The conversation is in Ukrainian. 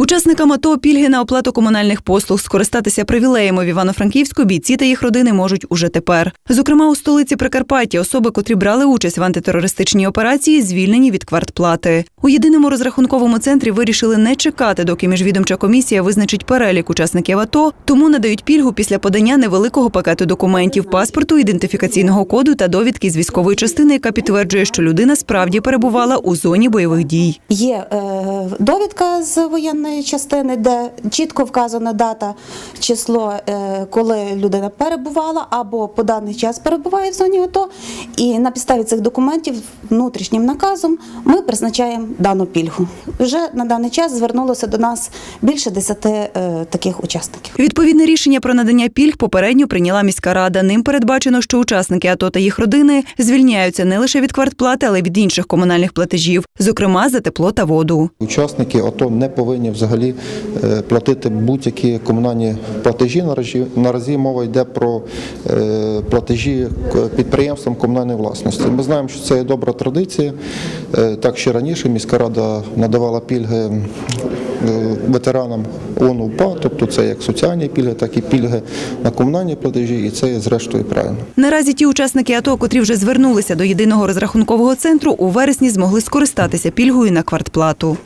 Учасникам АТО пільги на оплату комунальних послуг скористатися привілеями в Івано-Франківську бійці та їх родини можуть уже тепер. Зокрема, у столиці Прикарпаття особи, котрі брали участь в антитерористичній операції, звільнені від квартплати. У єдиному розрахунковому центрі вирішили не чекати, доки міжвідомча комісія визначить перелік учасників АТО, тому надають пільгу після подання невеликого пакету документів паспорту, ідентифікаційного коду та довідки з військової частини, яка підтверджує, що людина справді перебувала у зоні бойових дій. Є е, довідка з воєнної частини, де чітко вказана дата, число, е, коли людина перебувала або по даний час перебуває в зоні АТО. І на підставі цих документів внутрішнім наказом ми призначаємо дану пільгу. Вже на даний час звернулося до нас більше 10 е, таких учасників. Відповідне рішення про надання пільг попередньо прийняла міська рада. Ним передбачено, що учасники АТО та їх родини звільняються не лише від квартплати, але й від інших комунальних платежів, зокрема за тепло та воду. Учасники АТО не повинні взагалі е, платити будь-які комунальні платежі. Наразі, наразі мова йде про е, платежі підприємствам комунальної власності. Ми знаємо, що це є добра традиція. Е, Так ще раніше міська рада надавала пільги ветеранам ООН УПА, тобто це як соціальні пільги, так і пільги на комунальні платежі, і це зрештою правильно. Наразі ті учасники АТО, котрі вже звернулися до єдиного розрахункового центру, у вересні змогли скористатися пільгою на квартплату.